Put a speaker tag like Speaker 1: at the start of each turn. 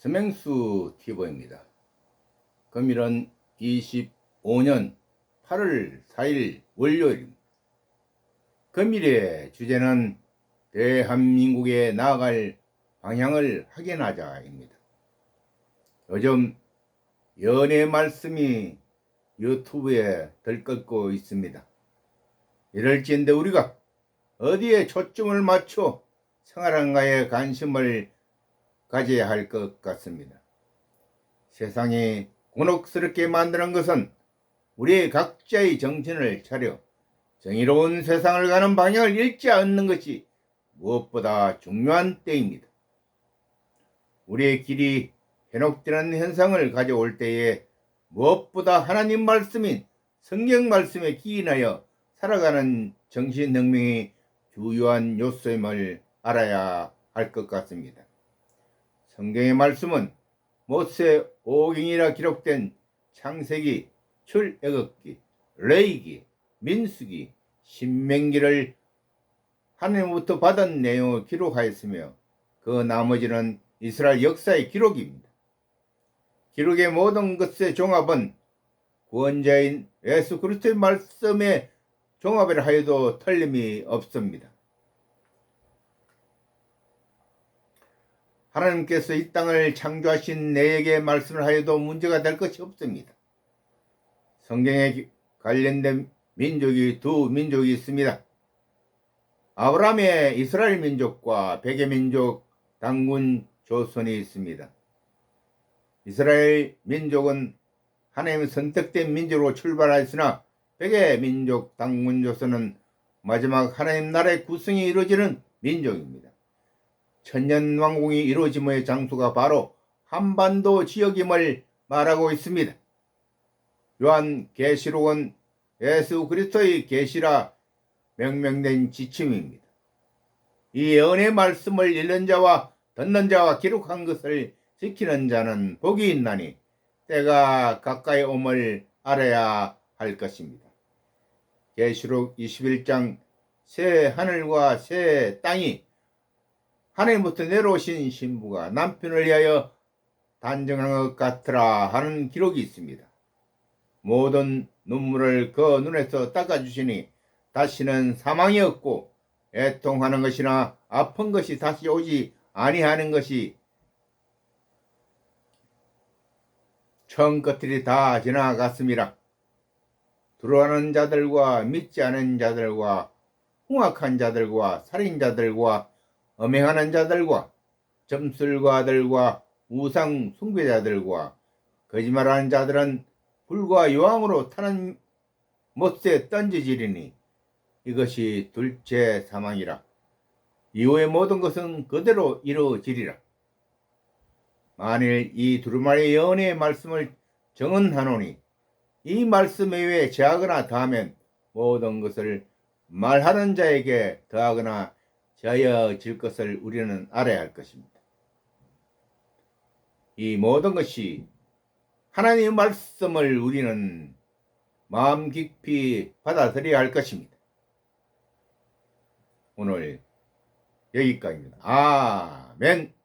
Speaker 1: 서맹수 티버입니다. 금일은 25년 8월 4일 월요일입니다. 금일의 주제는 대한민국에 나아갈 방향을 확인하자입니다. 요즘 연애 말씀이 유튜브에 들끓고 있습니다. 이럴지인데 우리가 어디에 초점을 맞춰 생활한가에 관심을 가져야 할 것 같습니다. 세상이 곤혹스럽게 만드는 것은 우리 각자의 정신을 차려 정의로운 세상을 가는 방향을 잃지 않는 것이 무엇보다 중요한 때입니다. 우리의 길이 현혹되는 현상을 가져올 때에 무엇보다 하나님 말씀인 성경 말씀에 기인하여 살아가는 정신혁명의 주요한 요소임을 알아야 할 것 같습니다. 성경의 말씀은 모세 오경이라 기록된 창세기, 출애굽기, 레이기, 민수기, 신명기를 하나님부터 받은 내용을 기록하였으며 그 나머지는 이스라엘 역사의 기록입니다. 기록의 모든 것의 종합은 구원자인 예수 그리스도의 말씀에 종합을 하여도 틀림이 없습니다. 하나님께서 이 땅을 창조하신 내에게 말씀을 하여도 문제가 될 것이 없습니다. 성경에 관련된 민족이 두 민족이 있습니다. 아브라함의 이스라엘 민족과 백의 민족 당군 조선이 있습니다. 이스라엘 민족은 하나님 선택된 민족으로 출발하였으나 백의 민족 당군 조선은 마지막 하나님 나라의 구성이 이루어지는 민족입니다. 천년 왕궁이 이루어짐의 장소가 바로 한반도 지역임을 말하고 있습니다. 요한 계시록은 예수 그리스도의 계시라 명명된 지침입니다. 이 은혜 말씀을 읽는 자와 듣는 자와 기록한 것을 지키는 자는 복이 있나니 때가 가까이 옴을 알아야 할 것입니다. 계시록 21장 새 하늘과 새 땅이 하나님부터 내려오신 신부가 남편을 위하여 단정한 것 같으라 하는 기록이 있습니다. 모든 눈물을 그 눈에서 닦아주시니 다시는 사망이 없고 애통하는 것이나 아픈 것이 다시 오지 아니하는 것이 처음 것들이 다 지나갔습니다. 들어가는 자들과 믿지 않은 자들과 흉악한 자들과 살인자들과 엄행하는 자들과 점술가들과 우상 숭배자들과 거짓말하는 자들은 불과 여왕으로 타는 못에 던져지리니 이것이 둘째 사망이라. 이후의 모든 것은 그대로 이루어지리라. 만일 이 두루마리 연의 말씀을 정언하노니 이 말씀 외에 제하거나 더하면 모든 것을 말하는 자에게 더하거나 제하여질 것을 우리는 알아야 할 것입니다. 이 모든 것이 하나님의 말씀을 우리는 마음 깊이 받아들여야 할 것입니다. 오늘 여기까지입니다. 아멘.